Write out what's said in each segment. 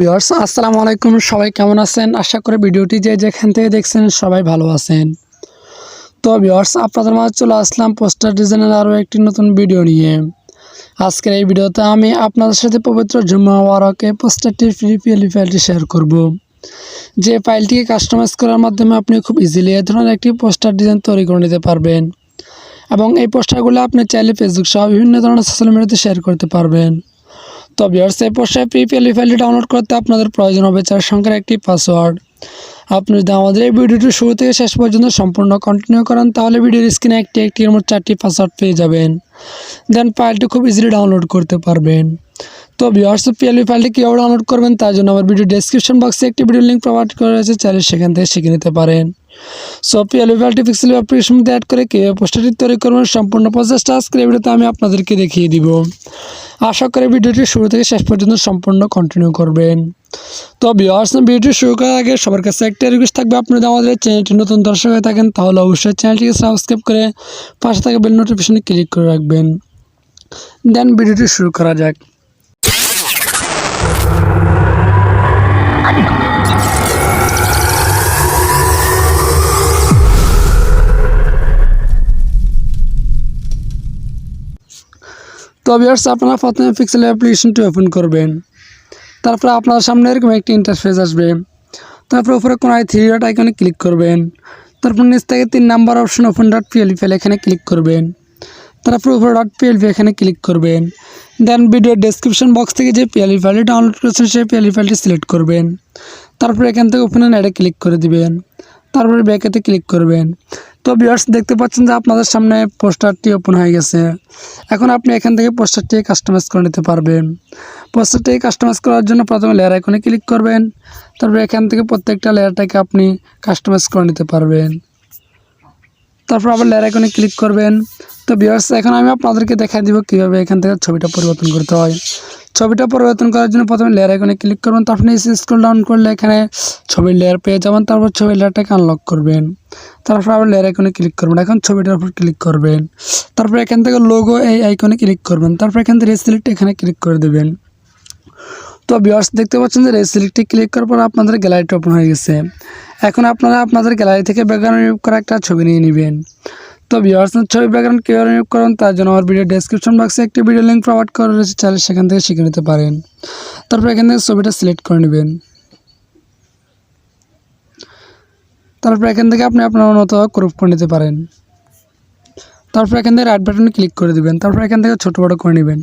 Viewers আসসালামু আলাইকুম। সবাই কেমন আছেন? আশা করি ভিডিওটি যে যেখান থেকে দেখছেন সবাই ভালো আছেন। তো ভিউয়ার্স আপনাদের মাঝে চলে আসলাম পোস্টার ডিজাইনের আরও একটি নতুন ভিডিও নিয়ে। আজকের এই ভিডিওতে আমি আপনাদের সাথে পবিত্র জুম্মা ওয়ারকে পোস্টারটির ফ্রি ফাইলটি শেয়ার করব। যে ফাইলটিকে কাস্টমাইজ করার মাধ্যমে আপনি খুব ইজিলি এ ধরনের একটি পোস্টার ডিজাইন তৈরি করে নিতে পারবেন। এবং এই পোস্টারগুলো আপনি চাইলে ফেসবুক সহ বিভিন্ন ধরনের সোশ্যাল মিডিয়াতে শেয়ার করতে পারবেন। তো ভিওর্স এই পোস্টার পিপিএল ফাইলটি ডাউনলোড করতে আপনাদের প্রয়োজন হবে চার সংখ্যার একটি পাসওয়ার্ড আপনি যদি আমাদের এই ভিডিওটি শুরু থেকে শেষ পর্যন্ত সম্পূর্ণ কন্টিনিউ করেন, তাহলে ভিডিওর স্ক্রিনে একটি একটি মোট চারটি পাসওয়ার্ড পেয়ে যাবেন। দেন ফাইলটি খুব ইজিলি ডাউনলোড করতে পারবেন। তো ভিউয়ার্স পিএলভি ফাইলটি কীভাবে ডাউনলোড করবেন তার জন্য আমার ভিডিও ডেসক্রিপশন বক্সে একটি ভিডিও লিঙ্ক প্রোভাইড করা রয়েছে, চাইলে সেখান থেকে শিখে নিতে পারেন। সো পিএলভি ফাইলটি পিক্সেল অ্যাপ্লিকেশন মধ্যে অ্যাড করে কীভাবে পোস্টারটি তৈরি করবেন, সম্পূর্ণ প্রসেসটা আজকের ভিডিওতে আমি আপনাদেরকে দেখিয়ে দিব। আশা করি ভিডিওটি শুরু থেকে শেষ পর্যন্ত সম্পূর্ণ কন্টিনিউ করবেন। তো ভিউয়ার্স ভিডিওটি শুরু করার আগে সবার কাছে একটা রিকোয়েস্ট থাকবে, আপনি যদি আমাদের চ্যানেলটি নতুন দর্শক হয়ে থাকেন, তাহলে অবশ্যই চ্যানেলটিকে সাবস্ক্রাইব করে পাশে থাকা বেল নোটিফিকেশনে ক্লিক করে রাখবেন। দেন ভিডিওটি শুরু করা যাক। তো আপনারা প্রথমে পিক্সেল অ্যাপ্লিকেশনটি ওপেন করবেন। তারপরে আপনার সামনে এরকম একটি ইন্টারফেস আসবে। তারপর উপরে কোনায় থ্রি ডট আইকনে ক্লিক করবেন। তারপর নিচ থেকে তিন number option open dot PLP file এখানে ক্লিক করবেন। তারপর উপরে ডট পিএলপি এখানে ক্লিক করবেন। দেন ভিডিও ডেসক্রিপশন বক্স থেকে যে পিএলপি ফাইলটি ডাউনলোড করেছেন, সেই পিএলপি ফাইলটি সিলেক্ট করবেন। তারপর এখান থেকে ওপেন অ্যাডে ক্লিক করে দিবেন। তারপরে ব্যাকেতে ক্লিক করবেন। তো ভিউয়ার্স দেখতে পাচ্ছেন যে আপনাদের সামনে পোস্টারটি ওপেন হয়ে গেছে। এখন আপনি এখান থেকে পোস্টারটি কাস্টমাইজ করে নিতে পারবেন। পোস্টারটি কাস্টমাইজ করার জন্য প্রথমে লেয়ার আইকনে ক্লিক করবেন। তারপরে এখান থেকে প্রত্যেকটা লেয়ারটাকে আপনি কাস্টমাইজ করে নিতে পারবেন। তারপর আবার লেয়ার আইকনে ক্লিক করবেন। তো ভিউয়ার্স এখন আমি আপনাদেরকে দেখাই দিব কীভাবে এখান থেকে ছবিটা পরিবর্তন করতে হয়। ছবিটা পরিবর্তন করার জন্য প্রথমে লেয়ার আইকনে ক্লিক করবেন তারপর নিচে স্ক্রল ডাউন করলে এখানে ছবির লেয়ার পেয়ে যাবেন, তারপর ছবির লেয়ারটাকে আনলক করবেন। তারপর আবার লেয়ার আইকনে ক্লিক করবেন, এখন ছবিটার উপর ক্লিক করবেন। তারপর এখান থেকে লোগো এই আইকনে ক্লিক করবেন, তারপর এখান থেকে রেসিলিট এখানে ক্লিক করে দেবেন। তো ভিউয়ার্স দেখতে পাচ্ছেন যে রেসিলিটটি ক্লিক করার পর আপনাদের গ্যালারিটা ওপেন হয়ে গেছে। এখন আপনারা আপনাদের গ্যালারি থেকে ব্যাকগ্রাউন্ড রিমুভ করা একটা ছবি নিয়ে নেবেন। তো ভিউয়ার্স ছবি ব্যাকগ্রাউন্ড কীভাবে রিমুভ করেন তার জন্য আমার ভিডিও ডেসক্রিপশন বক্সে একটি ভিডিও লিঙ্ক প্রোভাইড করা রয়েছে, চাইলে সেখান থেকে শিখে নিতে পারেন। তারপর এখান থেকে ছবিটা সিলেক্ট করে নেবেন। তারপর এখান থেকে আপনি আপনার মতো ক্রপ করে নিতে পারেন। তারপর এখান থেকে রাইট বাটনে ক্লিক করে দিবেন। তারপর এখান থেকে ছোটো বড়ো করে নেবেন।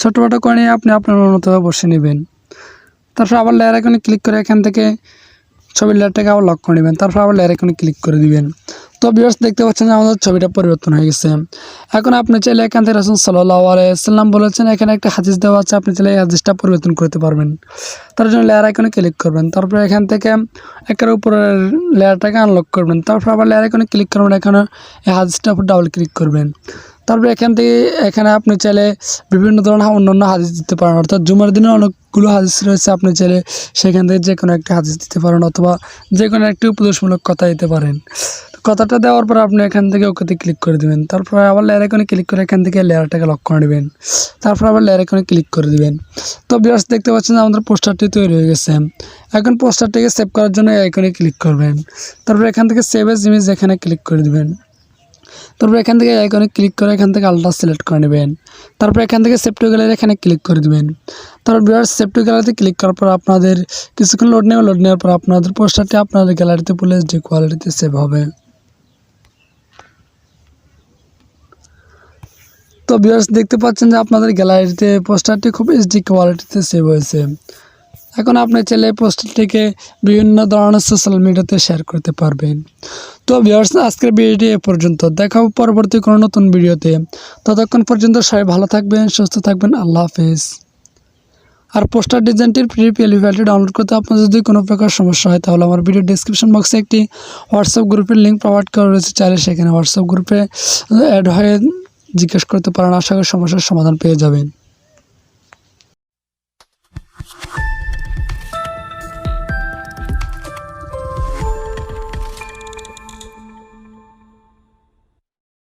ছোটো বড়ো করে নিয়ে আপনি আপনার মতো বসে নেবেন। তারপর আবার লেয়ার আইকনে ক্লিক করে এখান থেকে ছবির লেয়ারটাকে আবার লক করে নেবেন। তারপর আবার লেয়ার আইকনে ক্লিক করে দিবেন। তো ভিউয়ার্স দেখতে পাচ্ছেন যে আমাদের ছবিটা পরিবর্তন হয়ে গেছে। এখন আপনি চাইলে এখান থেকে রাসুল সাল্লাহ আলাইসাল্লাম বলেছেন, এখানে একটা হাদিস দেওয়া আছে, আপনি চাইলে এই হাদিসটা পরিবর্তন করতে পারবেন। তার জন্য লেয়ার আইকনে ক্লিক করবেন, তারপর এখান থেকে একের উপরের লেয়ারটাকে আনলক করবেন, তারপর আবার লেয়ার আইকনে ক্লিক করবেন, এখানে এই হাদিসটার উপর ডাবল ক্লিক করবেন। তারপরে এখান থেকে এখানে আপনি চাইলে বিভিন্ন ধরনের অন্য অন্য হাদিস দিতে পারেন, অর্থাৎ জুমার দিনে অনেকগুলো হাদিস রয়েছে, আপনি চাইলে সেখান থেকে যে কোনো একটা হাদিস দিতে পারেন, অথবা যে কোনো একটি উপদেশমূলক কথা দিতে পারেন। কথাটা দেওয়ার পর আপনি এখান থেকে ওকেতে ক্লিক করে দেবেন। তারপর আবার লেয়ার আইকনে ক্লিক করে এখান থেকে লেয়ারটাকে লক করে নেবেন। তারপর আবার লেয়ার আইকনে ক্লিক করে দেবেন। তো বিয়ার্স দেখতে পাচ্ছেন আমাদের পোস্টারটি তৈরি হয়ে গেছে। এখন পোস্টারটিকে সেভ করার জন্য আইকনে ক্লিক করবেন। তারপর এখান থেকে সেভ এস ইমেজ এখানে ক্লিক করে দেবেন। তারপর এখান থেকে আইকনে ক্লিক করে এখান থেকে আলট্রা সিলেক্ট করে নেবেন। তারপর এখান থেকে সেফটি গ্যালারি এখানে ক্লিক করে দিবেন। তারপর বিরাট সেফটি গ্যালারিতে ক্লিক করার পর আপনাদের কিছুক্ষণ লোড নেবে লোড নেওয়ার পর আপনাদের পোস্টারটি আপনাদের গ্যালারিতে পুলে যে কোয়ালিটিতে সেভ হবে। তো বিয়ার্স দেখতে পাচ্ছেন যে আপনাদের গ্যালারিতে পোস্টারটি খুব এইচডি কোয়ালিটিতে সেভ হয়েছে। এখন আপনি চাইলে পোস্টারটিকে বিভিন্ন ধরনের সোশ্যাল মিডিয়াতে শেয়ার করতে পারবেন। তো ভিউয়ার্স আজকের ভিডিওটি এ পর্যন্ত। দেখাবো পরবর্তী কোনো নতুন ভিডিওতে ততক্ষণ পর্যন্ত সবাই ভালো থাকবেন, সুস্থ থাকবেন। আল্লাহ হাফেজ। আর পোস্টার ডিজাইনটির ফ্রি ডাউনলোড করতে আপনার যদি কোনো প্রকার সমস্যা হয়, তাহলে আমার ভিডিও ডিসক্রিপশন বক্সে একটি হোয়াটসঅ্যাপ গ্রুপের লিঙ্ক প্রোভাইড করা রয়েছে। চাইলে সেখানে হোয়াটসঅ্যাপ গ্রুপে অ্যাড হয়ে জিজ্ঞেস করতে পারেন আশা করি সমস্যার সমাধান পেয়ে যাবেন।